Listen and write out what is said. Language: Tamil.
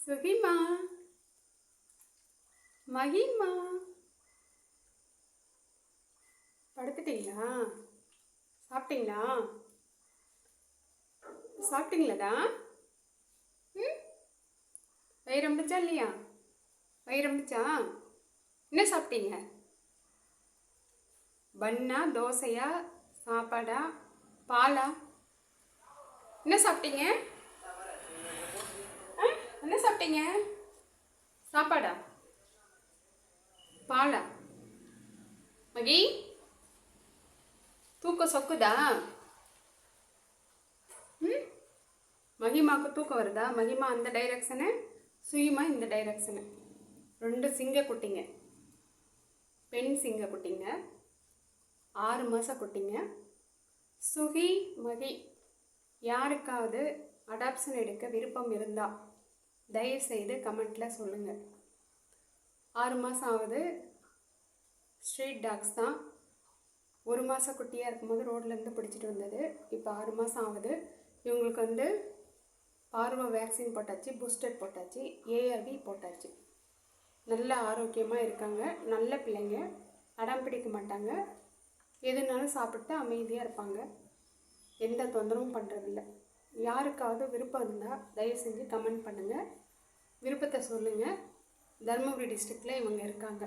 சுகிமா. மகிமா. படுத்துட்டீங்களா? சாப்பிட்டீங்களா? சாப்பிட்டீங்களாடா? ம்? வயிறு இல்லையா? வயிறம்பிச்சா என்ன சாப்பிட்டீங்க? பன்னா தோசையா சாப்பாடா பாலா? என்ன சாப்பிட்டீங்க? சாப்பிட்டீங்க? சாப்பாடா? பாலா? மகி? தூக்கம் சொக்குதா? ம்? மகிமாவுக்கு தூக்கம் வருதா? மகிமா அந்த டைரக்ஷனு சுயமா இந்த டைரக்ஷனு ரெண்டு சிங்க குட்டிங்க. பெண் சிங்க குட்டிங்க. ஆறு மாத குட்டிங்க. சுகி மகி. யாருக்காவது அடாப்ஷன் எடுக்க விருப்பம் இருந்தால் தயவுசெய்து கமெண்ட்டில் சொல்லுங்கள் ஆறு மாதம் ஆகுது. ஸ்ட்ரீட் டாக்ஸ் தான். ஒரு மாத குட்டியாக இருக்கும்போது ரோட்லேருந்து பிடிச்சிட்டு வந்தது. இப்போ ஆறு மாதம் ஆகுது. இவங்களுக்கு வந்து பார்வோ வேக்சின் போட்டாச்சு பூஸ்டர் போட்டாச்சு ஏஆர்வி போட்டாச்சு. நல்ல ஆரோக்கியமாக இருக்காங்க. நல்ல பிள்ளைங்க. அடம் பிடிக்க மாட்டாங்க. எதுனாலும் சாப்பிட்டு அமைதியாக இருப்பாங்க. எந்த தொந்தரவும் பண்ணுறதில்ல யாருக்காவது விருப்பம் இருந்தால் தயவு செஞ்சு கமெண்ட் பண்ணுங்கள் விருப்பத்தை சொல்லுங்கள் தருமபுரி டிஸ்ட்ரிக்டில் இவங்க இருக்காங்க.